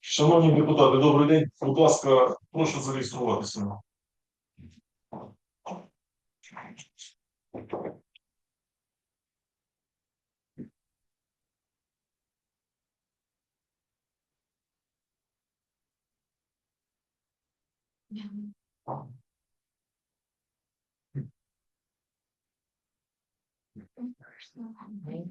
Шановні депутати, добрий день. Будь ласка, прошу зареєструватися. Ми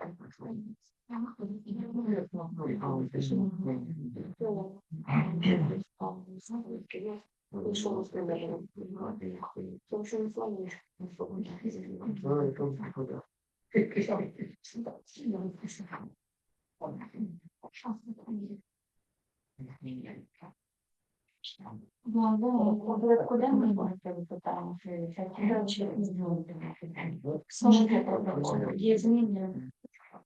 питаємо? Є зміни. Ну, почему?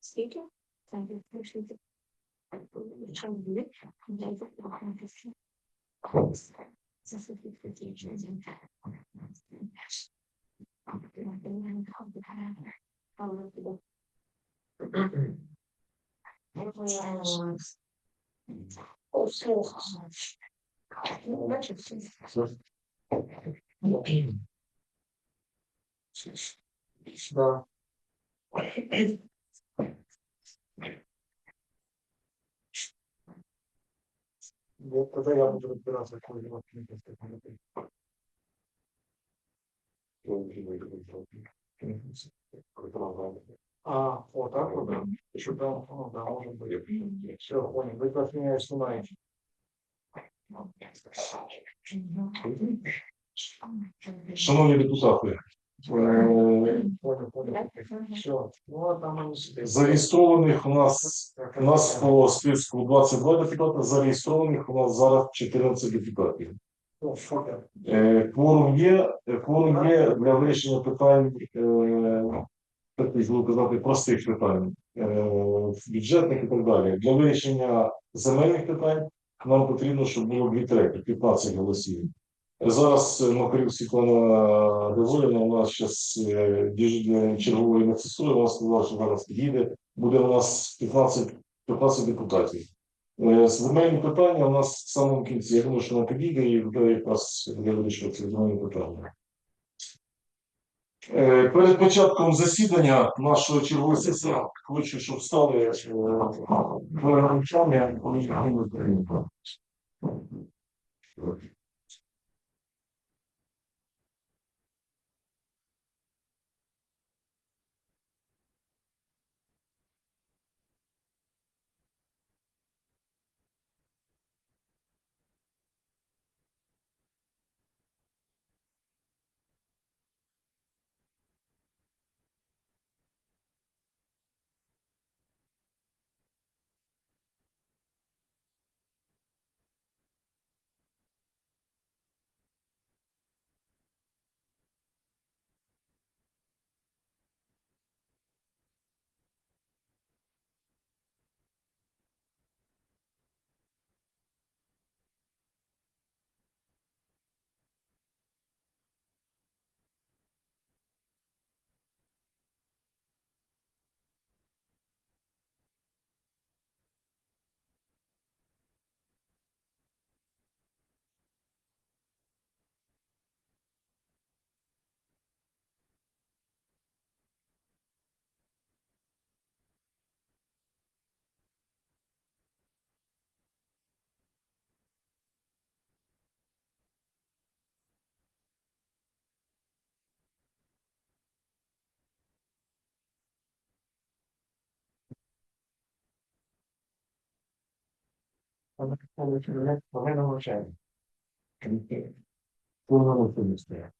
Скільки? Це пишіть. Чим буде? Це Да. Вот тогда я буду разбираться, какой у вас А, вот так вот, да? Еще да, ну, да, может быть. Все, понял. Вы как меня снимаете. Шановні депутати. Все. Ну, а там они себе. Зареєстрованих у нас у нас по списку 22 депутата, зареєстрованих у нас зараз 14 депутатів. Ну, Е, Кворум є, е, кворум є для вирішення питань, е, так можу казати, простих питань, е, бюджетних і так далі. Для вирішення земельних питань нам потрібно, щоб було дві треті, 15 голосів. Зараз е, Макарів Світлана Григорівна у нас зараз чергової медсестрою, вона сказала, що зараз підійде. Буде у нас 15, 15 депутатів. Е, Земельні питання у нас в самому кінці. Я думаю, що вона підійде і буде якраз вирішувати земельні питання. Е, Перед початком засідання нашої чергової сесії хочу, щоб стали е, мовчання, коли. この人の後ろね、これの方じゃ見て、こうなるんですね。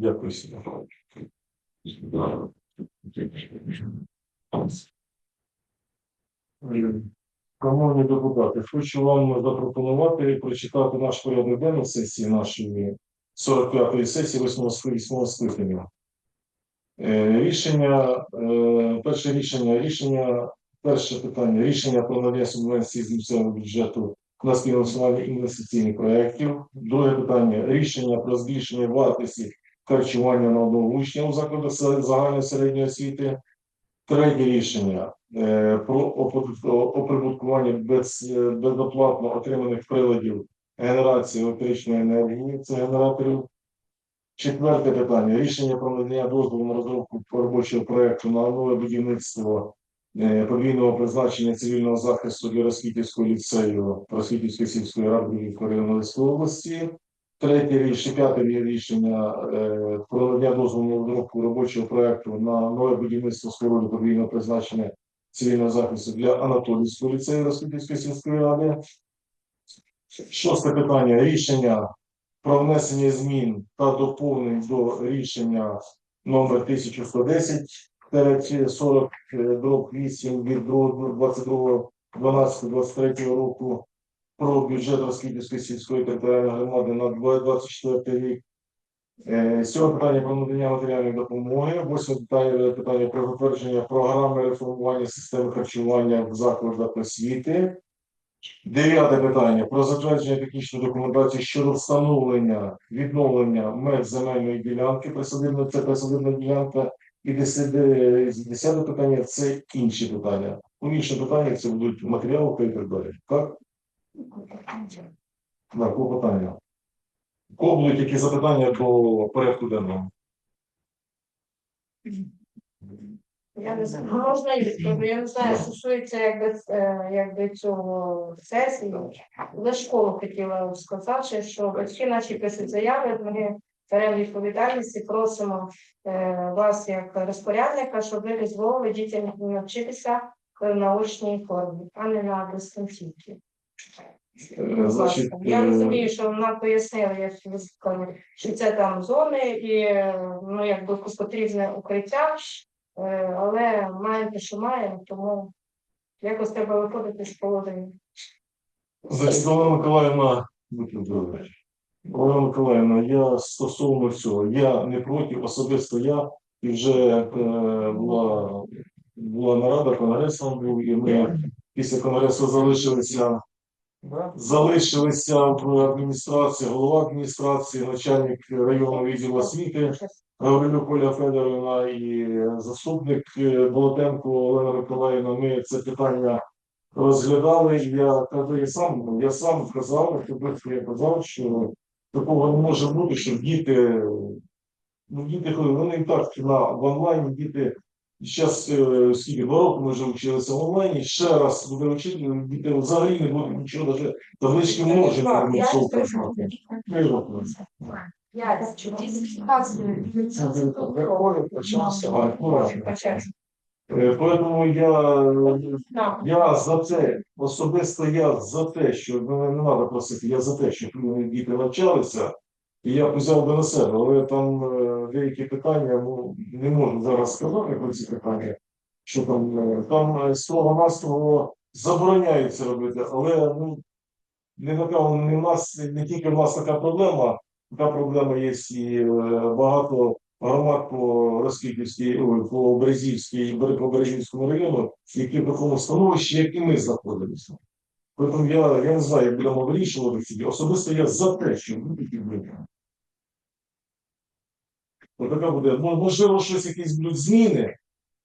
Дякую всім. Шановні депутати, хочу вам запропонувати прочитати наш порядок денний сесії нашої 45-ї сесії 8 скликання. Е, Рішення, е, перше рішення, рішення, перше питання, рішення про надання субвенції з місцевого бюджету на співфінансування інвестиційних проєктів. Друге питання, рішення про збільшення вартості харчування на одного учня у закладах загальної середньої освіти. Третє рішення е, про оприбуткування без, е, безоплатно отриманих приладів генерації електричної енергії, це генераторів. Четверте питання. Рішення про надання дозволу на розробку робочого проекту на нове будівництво е, подвійного призначення цивільного захисту для Роскітівського ліцею Роскітівської сільської ради Львівської області. Третє рішення, п'яте рішення е, про надання дозволу на розробку робочого проекту на нове будівництво скорої подвійного призначення цивільного захисту для Анатолійського ліцею Роскітівської сільської ради. Шосте питання. Рішення про внесення змін та доповнень до рішення номер 1110 40 8 від 22 12 23 року про бюджет Роскільської сільської територіальної громади на 24 рік. Е, Сьоме питання про надання матеріальної допомоги. Восьме питання, питання про затвердження програми реформування системи харчування в закладах освіти. Дев'яте питання про затвердження технічної документації щодо встановлення відновлення меж земельної ділянки, присадибна це присадибна ділянка, і десяте десяте питання це інші питання. У питання це будуть матеріали і так далі. Так? На клопотання. У Кого будуть які запитання до порядку денного? Я не знаю, можна і відповім. Я не знаю, стосується якби, е, якби цього сесії. За школу хотіла сказати, що батьки наші пишуть заяви, ми беремо відповідальність і просимо е, вас як розпорядника, щоб ви дозволили дітям навчитися в наочній формі, а не на дистанційці. Значить. Я е, розумію, що вона пояснила, я ж ви що це там зони і ну якби потрібне укриття, е, але маємо те, що маємо, тому якось треба виходити з положення. Значить, Олена Миколаївна, будьте здорові. Олена Миколаївна, я стосовно цього, я не проти, особисто я, і вже е, була, була нарада, конгрес там був, і ми після конгресу залишилися, залишилися в адміністрації, голова адміністрації, начальник районного відділу освіти. Гаврилюк Оля Федоровна і заступник е, Болотенко Олена Миколаївна, ми це питання розглядали. Я кажу, я сам я сам казав, особисто я казав, що такого не може бути, щоб діти, ну діти вони і так на в онлайні діти. Зараз скільки два роки ми вже вчилися в онлайні, ще раз буде вчити, діти взагалі не будуть нічого, навіть таблички не скажу, знати. Я Е, я Я за це, особисто я за те, що мене не треба просити, я за те, щоб діти навчалися, і я взяв би на себе, але там е, деякі питання, ну, не можу зараз сказати про ці питання, що там, е, там строго настрого забороняється робити, але ну, не така, не в нас, не тільки в нас така проблема, така проблема є і е, багато громад по Роскітівській, по Березівській, по Березівському району, які в такому становищі, як і ми знаходимося. Тому я, я не знаю, як будемо вирішувати. Особисто я за те, що будуть і будуть. то така буде. Можливо, щось якісь будуть зміни.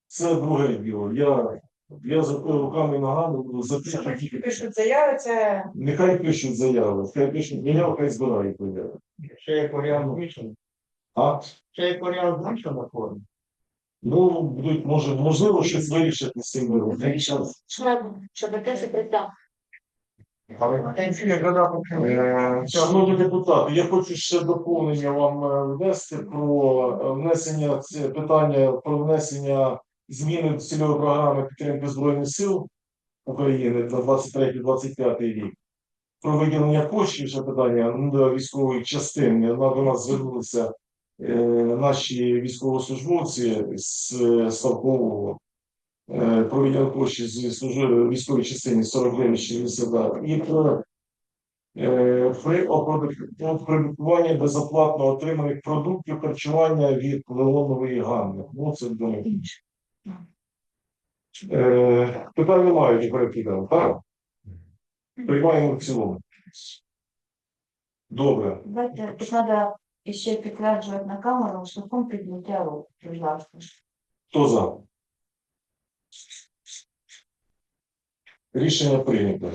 Це друге діло. Я, я за руками і ногами буду за Що що тільки пишуть заяви, це нехай пишуть заяви, хай пишуть заяви, хай збирають заяви. Ще є варіант вийшов. А Ще є варіант вийшов на формі. ну будуть, може, можливо, щось вирішити з цим вироком. щоб теж прийти. Але пенсія Е, Шановні депутати, я хочу ще доповнення вам е, внести про е, внесення це питання про внесення зміни до цільової програми підтримки Збройних сил України на 23-25 рік. Про виділення коштів ще питання ну, до військової частини. На- До нас звернулися е, наші військовослужбовці з е, Ставкового е, про коштів з військової частини 49 60 і про Е, при оподаткуванні безоплатно отриманих продуктів харчування від Леонової Ганни. Ну, це думаю. Е, питань немає, підемо, так? Приймаємо в цілому. Добре. Давайте, тут треба ще підтверджувати на камеру шляхом підняття рук, будь ласка. Хто за? Рішення прийнято.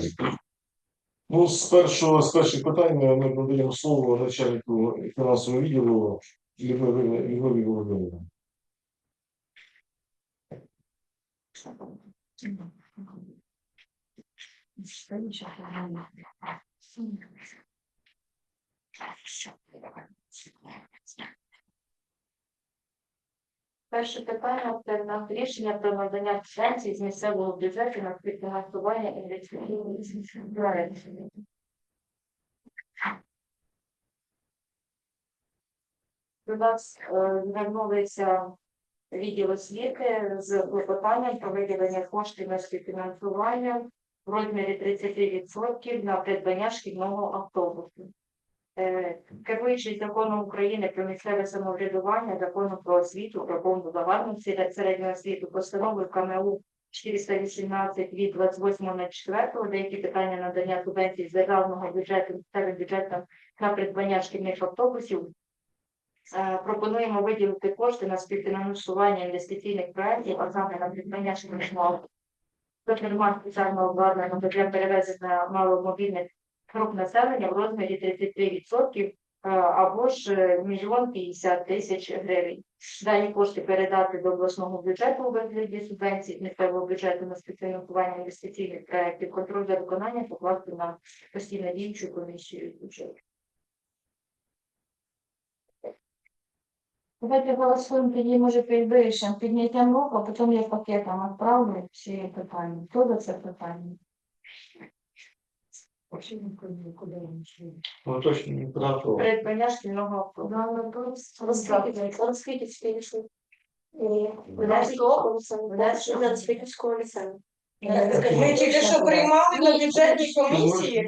Ну, з першого з перших питань ми ми надаємо слово начальнику фінансового відділу Людмилі Людмилі Володимирівні. Перше питання це рішення про надання пенсій з місцевого бюджету на співфінансування інвестиційних проєктів. До нас е, звернулися відділ освіти з клопотанням про виділення коштів на співфінансування в розмірі 30% на придбання шкільного автобусу. Е, Керуючись законом України про місцеве самоврядування, законом про освіту, про повну загальну серед- середню освіту, постановою КМУ 418 від 28.04 деякі питання надання субвенцій з державного бюджету місцевим бюджетом на придбання шкільних автобусів. Е, Пропонуємо виділити кошти на співфінансування інвестиційних проєктів, а саме на придбання шкільного зокрема спеціального обладнання для перевезення маломобільних груп населення в розмірі 33% е, або ж е, мільйон 50 тисяч гривень. Дані кошти передати до обласного бюджету у вигляді субвенцій місцевого бюджету на співфінансування інвестиційних проєктів, контроль за виконанням покласти на постійно діючу комісію бюджету. Давайте голосуємо тоді, може, вирішимо підняттям рук, а потім я пакетом відправлю всі питання. Хто за це питання? Ну точно не податково. Придбання шкільного автобусу. Розквітівський ліцей. Розквітівського ліцею. ми тільки що приймали на бюджетній комісії.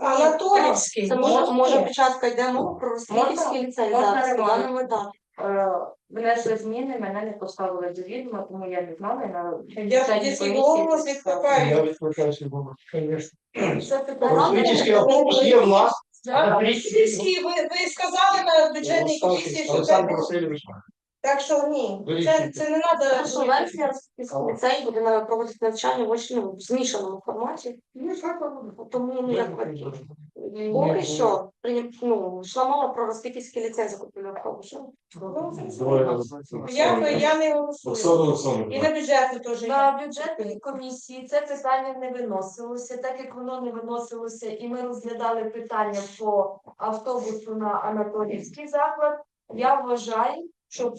Анатолівський. Це може, початка йде мова про Розквітівський ліцей на нормально. Етапі. Е, внесли зміни, мене не поставили до відома, тому я не знала на Я тоді свій голос відкликаю. Я відкликаюся, бо, звісно. Це питання. Розквітівський автобус є в нас. Сільський, ви, ви сказали на бюджетній комісії, що Олександр це Васильович. Так що ні, це, це не Перша треба. версія Розквітівського ліцею буде проводити навчання в ну, в змішаному форматі. Тому ну, як варіант. Поки що прийня- ну, йшла мова про Розквітівський ліцей закупівлю автобусу. Я, я не Оксана голосую. І Олександровна. на бюджеті теж. На бюджетній комісії це питання не виносилося, так як воно не виносилося, і ми розглядали питання по автобусу на Анатоліївський заклад. Я вважаю, щоб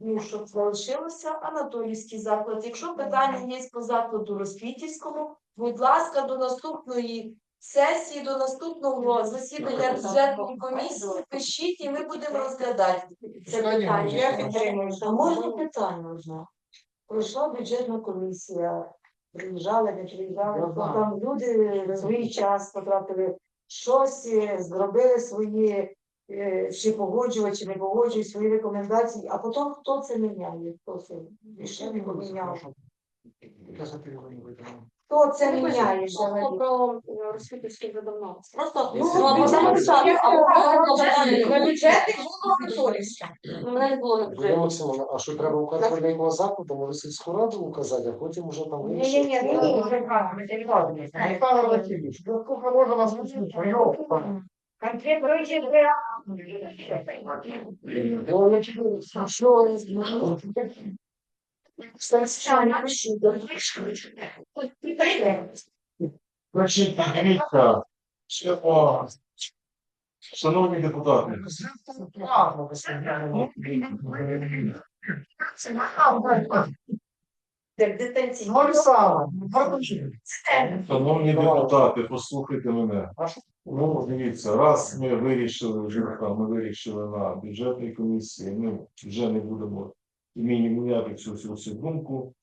ну, щоб залишилося Анатолійський заклад. Якщо питання є по закладу Розквітівському, будь ласка, до наступної сесії, до наступного засідання бюджетної комісії пишіть, і ми будемо розглядати це питання. Я підтримую. А можна питання вже? Пройшла бюджетна комісія, приїжджали, не приїжджали, там люди свій час потратили щось, е, зробили свої, чи погоджували, чи не погоджують свої рекомендації, а потім хто це міняє, хто це рішення поміняв. Хто це міняє Просто про е, вже давно. Просто Ну, ну, було Анатолійська. мене не було на Юлія бюджеті. Максимовна, а що треба указати для якого закладу, може сільську раду указати, а потім вже там Ні, ні, ні, ну, вже Михайло Васильович, ну сколько можно вас учить? конкретно Ну, я тебе що, Значить, дивіться, о, шановні депутати, саме. шановні депутати, послухайте мене. А? Ну, дивіться, раз ми вирішили вже там, ми вирішили на бюджетній комісії, ми вже не будемо імені міняти цю всю цю думку.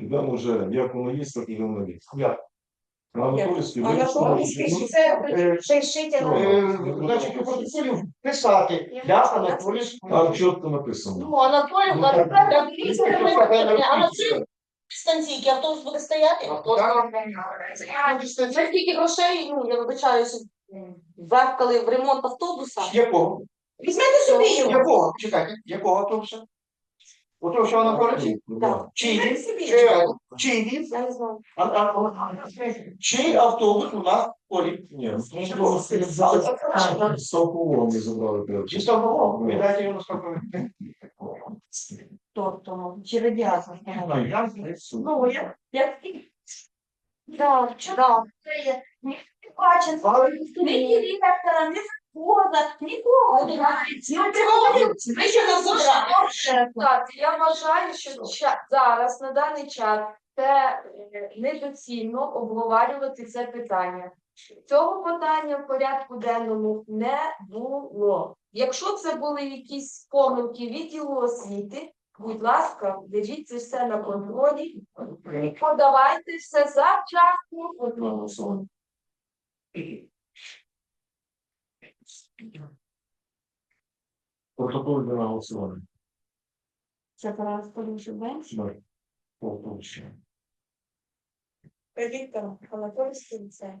Йдемо вже, як воно є, так і воно є. Як? На Анатолійській Анатолійський, вирішили, це Е, пишіть Е, Анатолійський. Значить, у протоколі вписати для Анатолійського. там чітко написано. Ну, Анатолій, а на так. цій станційці автобус буде стояти? Це скільки грошей, ну, я вибачаюся, ввекали в ремонт автобуса. Якого? Візьмете собі його. Якого? Чекайте, якого автобуса? Ото, що вона полетить? Да. Чий? Чий? Я не знаю. А- а- Чий автобус у нас в полі? Ні, ну, ми забрали перше. Чисто нового. Віддайте йому сколько. Тобто, чи радіатор. Ну, я Як Да, да. Але ні директора, ні завода, нікого. Ви що нас забрали? Так, я вважаю, що ча- зараз на даний час це е, недоцільно обговорювати це питання. Цього питання в порядку денному не було. Якщо це були якісь помилки відділу освіти, будь ласка, держіть це все на контролі, подавайте все завчасно. Протокол для голосування. Це про розподільчу бенч? Так. Повторюю. Віктор Анатолійський це.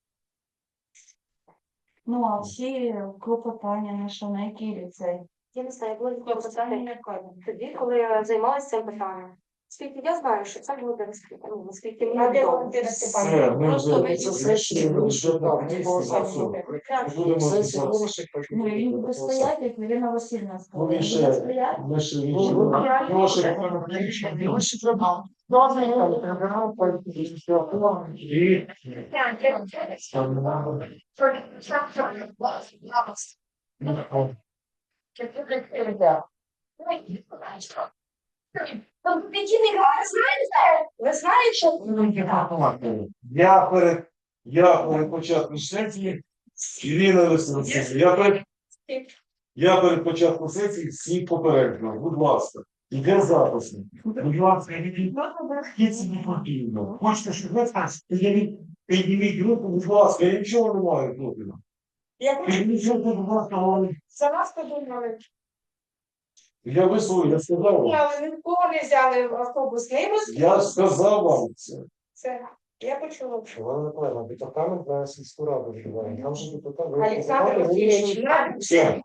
Ну, а всі клопотання на що, на який ліцей? Я не знаю, було Клопотання питання яке? тоді, коли я займалася цим питанням. Оскільки я знаю, що це буде розкрито. Ну, оскільки мені відомо. Валентина Все, ми Ну, він буде стояти, як Ірина Васильівна Ну, сказала. він ще- буде стояти. Ми ще Ну, вічно. Прошу. Ви знаєте, що Я перед, я перед початком сесії, я перед, я перед початком сесії всіх попереджував, будь ласка, іде запис. Будь ласка, Кіці не потрібно. Хочете, щоб ви підніміть, підніміть руку, будь ласка, я нічого не маю проти. Підніміть руку, будь ласка, за вас подумали. Я висловив, я сказав вам. Але нікого не взяли в автобус. Не Я сказав вам це. це. Я почула. Івана Миколаївна, департамент на сільську раду відбуває. Там же депутат. Олександр Васильович, Все,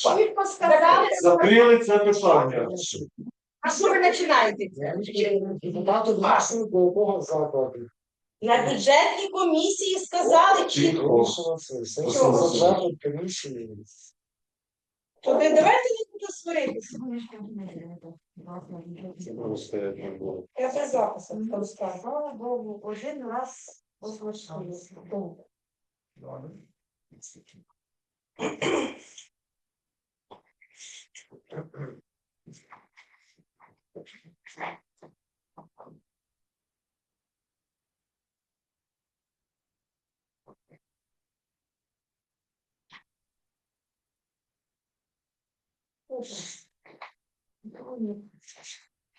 чітко сказали. закрили це питання. А що ви починаєте? Депутати вашого якого закладу. На бюджетній комісії сказали чітко. Комісії. То ви давайте не буду сваритися. Я без запису розказую. слава Богу, один раз озвучили.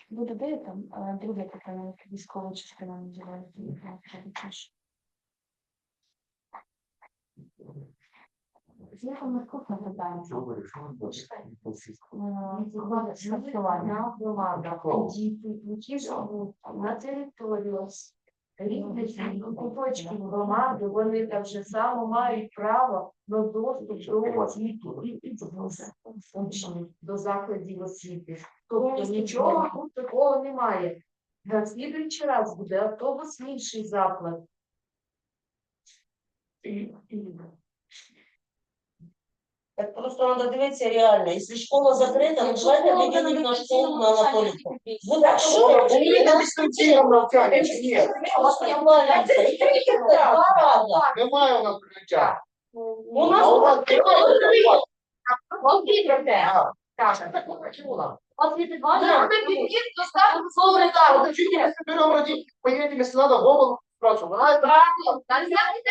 Буде де там друге питання, військова частина називається. Там. Е, Харчування. діти, які живуть на територію різних куточків громади, вони так же само мають право на доступ до освіти до закладів освіти. Тобто нічого тут такого немає. На слідуючий раз буде автобус інший заклад. Так просто треба дивитися реально. Якщо школа закрита, ну давайте виділимо на школу на Анатолійку. Ну так що? Вони на дистанційному навчанні чи ні? Немає у нас прийняття. У нас у нас Мовчіть про те. А, Каже. освіти Вона буде під'їзд до ставку слово редактора. Подождите, мы соберем родителей, поедем, если надо. А, это Правильно. Та я не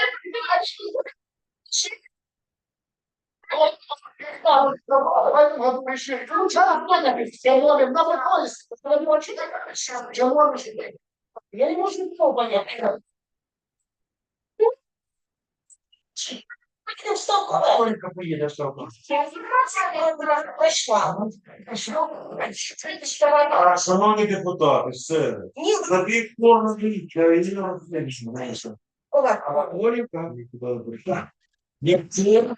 Я не можу нічого поняти. Ти встав что шановні депутати, все. Ні, За повного річчя, і не розслідується. А Оліка нікуди не прийшла. Ніхто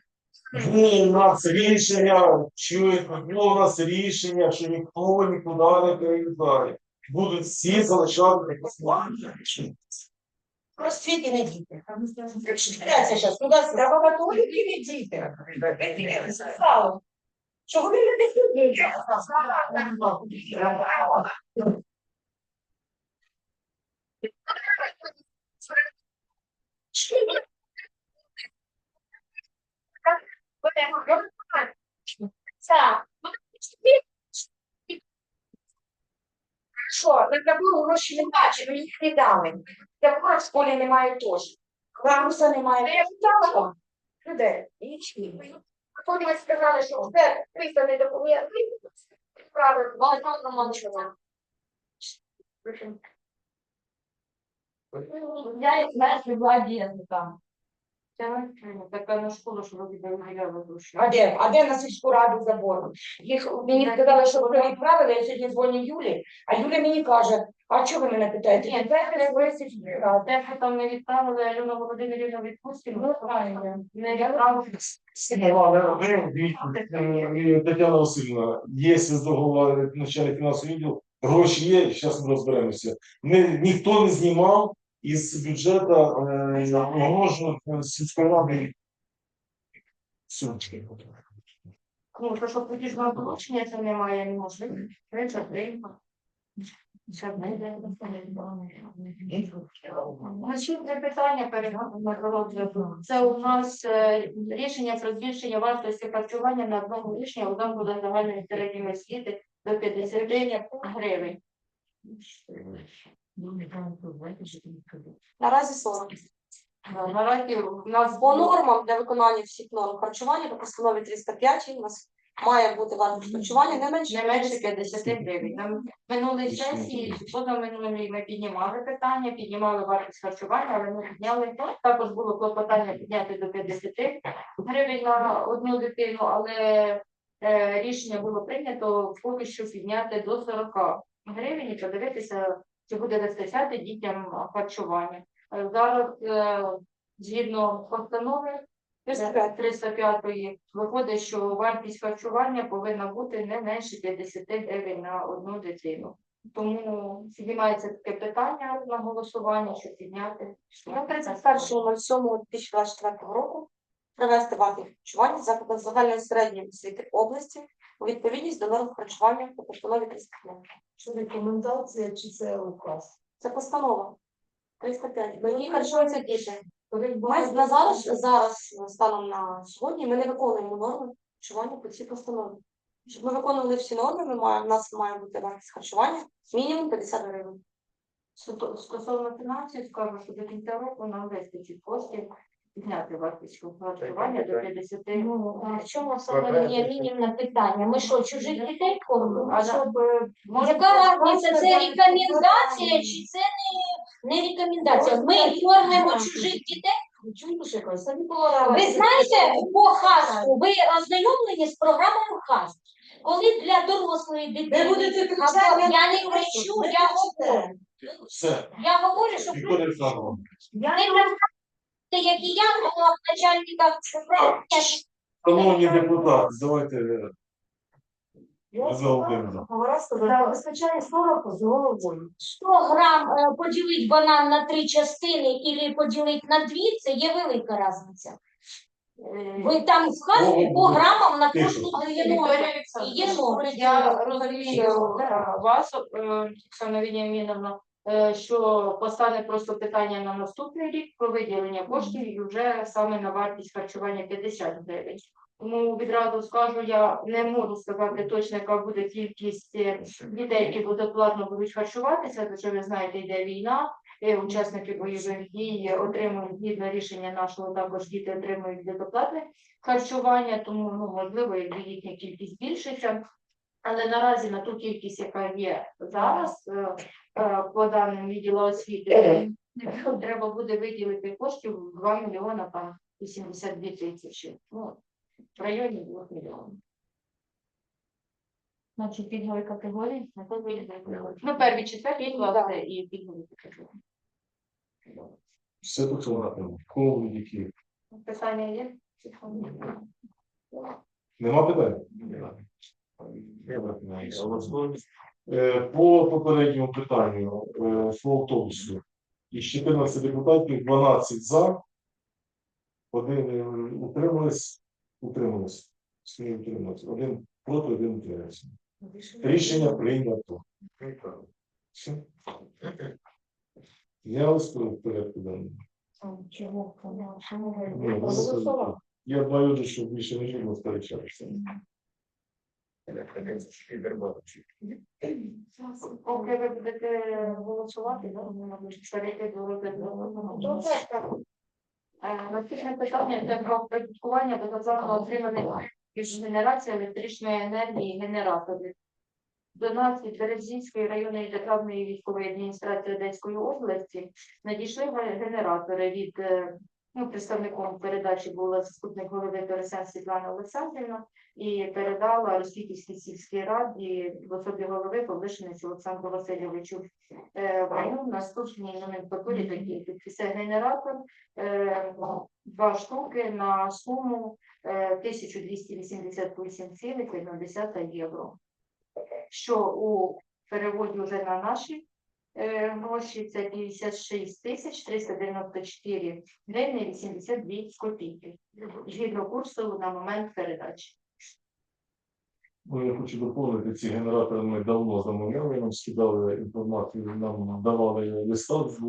у нас рішення, було у нас рішення, що ніхто нікуди не переїжджає. Будуть всі залишати Треба готові не діти. Чого ви не діти? Що, на таку гроші не бачимо, їх не дали. Такого в школі немає теж. Грамуса немає. Я питала людей. І чи? Потім ми сказали, що все писаний документ. Правильно, багато нічого. Я знаєш, владі там. Така на школу, що робить виявляли гроші. А де? А де на сільську раду забор? Їх мені сказали, що вже відправили, я сьогодні дзвоню Юлі, а Юля мені каже, а чого ви мене питаєте? Ні, це не ви. Те, що там не відправили Альона Володимирівна в відпустці, ну, правильно. Не відправили. Тетяна Васильівна, є з договору начальник фінансового відділу, гроші є, зараз ми розберемося. Ні, ніхто не знімав із бюджету е, огорожу сільської ради. Все. Ну, то, що платіжного долучення це немає, не може. Три, три. Наступне питання перегляду. Це у нас е, рішення про збільшення вартості харчування на одному рішення у закладах загальної середньої освіти до 50 гривень. Наразі 40. Наразі у нас По нормам для виконання всіх норм харчування по постанові 305 у нас має бути вартість харчування не менше не менше 50 гривень. На минулій сесії, позаминулій ми піднімали питання, піднімали вартість харчування, але ми підняли також було клопотання підняти до 50 гривень на одну дитину, але е, рішення було прийнято поки що підняти до 40 гривень і подивитися, чи буде вистачати дітям харчування. Е, Зараз е, згідно постанови 305 виходить, що вартість харчування повинна бути не менше 50 гривень на одну дитину. Тому піднімається таке питання на голосування, щоб підняти. на 31.07.2024 року привести вартість харчування в закладах загальної середньої освіти області у відповідність до норм харчування по постанові 305. Що рекомендація чи це указ? Це постанова 305. Мені харчуються діти. Ми на зараз, зараз станом на сьогодні ми не виконуємо норми харчування по цій постанові. Щоб ми виконували всі норми, ми має, у нас має бути вартість харчування мінімум 50 гривень. Стосовно фінансів, скажу, що до кінця року нам вистачить коштів підняти вартість харчування до 50 Ну, а в чому саме є мінімне питання? Ми що, чужих дітей кормимо? А щоб е, може Яка різниця? Це рекомендація чи це не, не рекомендація? Ми кормимо чужих дітей. Чуєте, що я кажу? Самі повара. Ви знаєте, по хаску, ви ознайомлені з програмою ХАС? Коли для дорослої дитини, будете або кричати, я не кричу, я говорю. Все, Я говорю, що Вікторія Олександровна. не як і я, була начальника управління Шановні депутати, давайте е, Лиза Володимирівна. Забезпечення сороку з головою. 100 грам е, поділити банан на три частини і поділити на дві, це є велика різниця. Ви там вказуєте по грамам на кожну Вікторія дитину. Є норми. Я розумію е, вас, е, Оксана Веніаміновна, е, що постане просто питання на наступний рік про виділення коштів і вже саме на вартість харчування 50 гривень. Тому відразу скажу, я не можу сказати точно, яка буде кількість е, дітей, які безоплатно будуть харчуватися, тому що ви знаєте, йде війна, е, учасники бойових дій отримують згідно рішення нашого, також діти отримують безоплатне харчування, тому ну можливо, якби їхня кількість збільшиться. Але наразі на ту кількість, яка є зараз, е, е, по даним відділу освіти, треба буде виділити коштів 2 мільйона там 82 тисячі. Ну, в районі 2 мільйонів. Значить, пільгові категорії. На то вийде. Ну, перві четверті класи і пільгові категорії. Все тут ладно. Кого які? Питання є? Нема питань? Е, По попередньому питанню е, по автобусу. Із 14 депутатів 12 за, один е, утримались, утримались, утримались, один проти, один утримався. Рішення прийнято. Я листую в порядку денному. Чого? Ну, Я боюся, що більше не можна сперечатися. Поки ви будете голосувати, перейти до Наступне питання це про оподаткування безоплатно отриманих генерації електричної енергії генераторів. До нас від Березінської районної державної військової адміністрації Одеської області надійшли генератори від ну, представником передачі була заступник голови Пересен Світлана Олександрівна і передала Російській сільській раді в особі голови Павлишиничу Олександру Васильовичу. Е, ну, наступній номенклатурі такі це генератор е, два штуки на суму е, 1288,1 євро. Що у переводі вже на наші гроші це 56 тисяч 394 гривні 82 копійки. Згідно курсу на момент передачі. Ну, я хочу доповнити, ці генератори ми давно замовляли, нам скидали інформацію, нам давали листа з